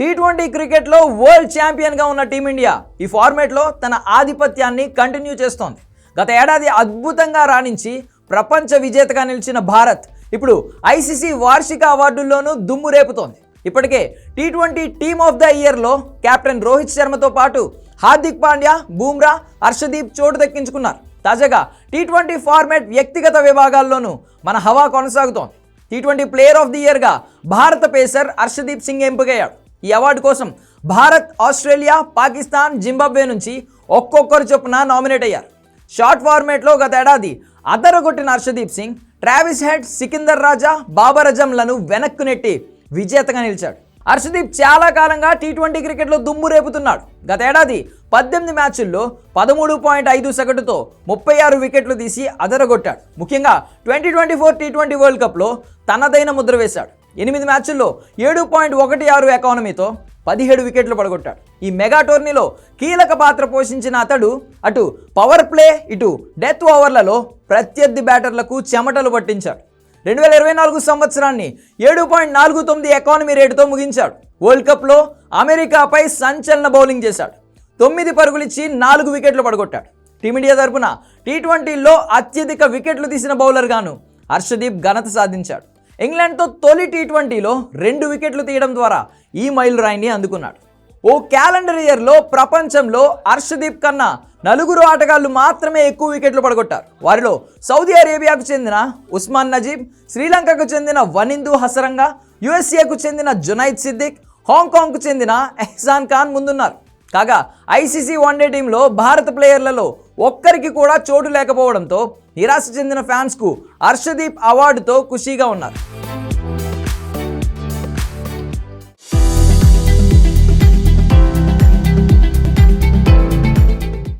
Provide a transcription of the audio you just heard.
Tea twenty క్రికెట్లో world ఛాంపియన్గా ఉన్న టీమిండియా ఈ ఫార్మేట్లో తన ఆధిపత్యాన్ని కంటిన్యూ చేస్తోంది. గత ఏడాది అద్భుతంగా రాణించి ప్రపంచ విజేతగా నిలిచిన భారత్ ఇప్పుడు ఐసీసీ వార్షిక అవార్డుల్లోనూ దుమ్ము రేపుతోంది. ఇప్పటికే T twenty team of the ఇయర్లో కెప్టెన్ రోహిత్ శర్మతో పాటు హార్దిక్ పాండ్యా బూమ్రా హర్షదీప్ చోటు దక్కించుకున్నారు. తాజాగా టీ ట్వంటీ ఫార్మాట్ వ్యక్తిగత విభాగాల్లోనూ మన హవా కొనసాగుతోంది. T twenty player of the ఇయర్గా భారత పేసర్ హర్షదీప్ సింగ్ ఎంపికయ్యాడు. ఈ అవార్డు కోసం భారత్ ఆస్ట్రేలియా పాకిస్తాన్ జింబాబ్వే నుంచి ఒక్కొక్కరు చొప్పున నామినేట్ అయ్యారు. షార్ట్ ఫార్మేట్లో గత ఏడాది అదరగొట్టిన హర్షదీప్ సింగ్ ట్రావిస్ హెడ్ సికిందర్ రాజా బాబర్ అజంలను వెనక్కు నెట్టి విజేతగా నిలిచాడు. హర్షదీప్ చాలా కాలంగా టీ ట్వంటీ క్రికెట్లో దుమ్ము రేపుతున్నాడు. గత ఏడాది పద్దెనిమిది మ్యాచుల్లో పదమూడు పాయింట్ ఐదు సగటుతో ముప్పై ఆరు వికెట్లు తీసి అదరగొట్టాడు. ముఖ్యంగా twenty twenty four T twenty world కప్లో తనదైన ముద్ర వేశాడు. ఎనిమిది మ్యాచ్ల్లో ఏడు పాయింట్ ఒకటి ఆరు ఎకానమీతో పదిహేడు వికెట్లు పడగొట్టాడు. ఈ మెగా టోర్నీలో కీలక పాత్ర పోషించిన అతడు అటు పవర్ ప్లే ఇటు డెత్ ఓవర్లలో ప్రత్యర్థి బ్యాటర్లకు చెమటలు పట్టించాడు. రెండు వేల ఇరవై నాలుగు సంవత్సరాన్ని ఏడు పాయింట్ నాలుగు తొమ్మిది ఎకానమీ రేటుతో ముగించాడు. వరల్డ్ కప్లో అమెరికాపై సంచలన బౌలింగ్ చేశాడు. తొమ్మిది పరుగులిచ్చి నాలుగు వికెట్లు పడగొట్టాడు. టీమిండియా తరపున టీ ట్వంటీలో అత్యధిక వికెట్లు తీసిన బౌలర్గాను హర్షదీప్ ఘనత సాధించాడు. ఇంగ్లాండ్తో తొలి టీ ట్వంటీలో రెండు వికెట్లు తీయడం ద్వారా ఈ మైలురాయిని అందుకున్నాడు. ఓ క్యాలెండర్ ఇయర్లో ప్రపంచంలో హర్షదీప్ కన్నా నలుగురు ఆటగాళ్ళు మాత్రమే ఎక్కువ వికెట్లు పడగొట్టారు. వారిలో సౌదీ అరేబియాకు చెందిన ఉస్మాన్ నజీబ్ శ్రీలంకకు చెందిన వనిందు హసరంగా యుఎస్ఏకు చెందిన జునైద్ సిద్దిక్ హాంకాంగ్కు చెందిన ఎహ్సాన్ ఖాన్ ముందున్నారు. కాగా ఐసీసీ వన్డే టీంలో భారత ప్లేయర్లలో ఒక్కరికి కూడా చోటు లేకపోవడంతో నిరాశ చెందిన ఫ్యాన్స్కు హర్షదీప్ అవార్డుతో ఖుషీగా ఉన్నారు.